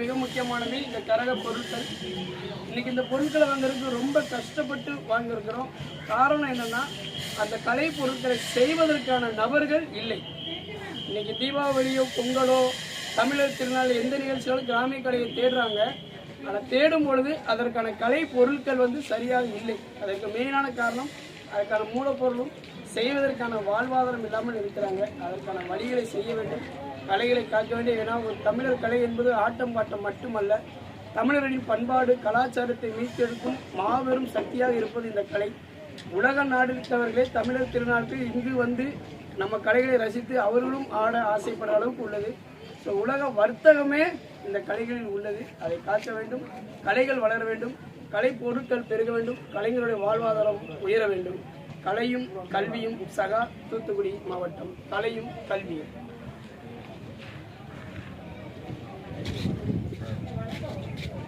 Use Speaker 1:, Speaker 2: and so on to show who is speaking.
Speaker 1: மிக முக்கியமானது இந்த கரக பொருட்கள். இன்னைக்கு இந்த பொருட்களை வாங்குறதுக்கு ரொம்ப கஷ்டப்பட்டு வாங்கியிருக்கிறோம். காரணம் என்னன்னா அந்த கலை பொருட்களை செய்வதற்கான நபர்கள் இல்லை. இன்னைக்கு தீபாவளியோ பொங்கலோ தமிழர் திருநாள் எந்த நிகழ்ச்சிகளும் கிராமிய கலையை தேடுறாங்க. ஆனால் தேடும் பொழுது அதற்கான கலை பொருட்கள் வந்து சரியாக இல்லை. அதற்கு மெயினான காரணம் அதற்கான மூலப்பொருளும் செய்வதற்கான வாழ்வாதாரம் இல்லாமல் இருக்கிறாங்க. அதற்கான வழிகளை செய்ய வேண்டும். கலைகளை காக்க வேண்டும். ஏன்னா ஒரு தமிழர் கலை என்பது ஆட்டம் பாட்டம் மட்டுமல்ல தமிழரின் பண்பாடு கலாச்சாரத்தை மீட்டெடுக்கும் மாபெரும் சக்தியாக இருப்பது இந்த கலை. உலக நாடுத்தவர்களே தமிழர் திருநாளுக்கு இங்கு வந்து நம்ம கலைகளை ரசித்து அவர்களும் ஆட ஆசைப்படுற அளவுக்கு உள்ளது. ஸோ உலக வர்த்தகமே இந்த கலைகளில் உள்ளது. அதை காக்க வேண்டும். கலைகள் வளர வேண்டும். கலை பொருட்கள் பெருக வேண்டும். கலைஞருடைய வாழ்வாதாரம் உயர வேண்டும். கலையும் கல்வியும் சகா தூத்துக்குடி மாவட்டம். கலையும் கல்வியும்.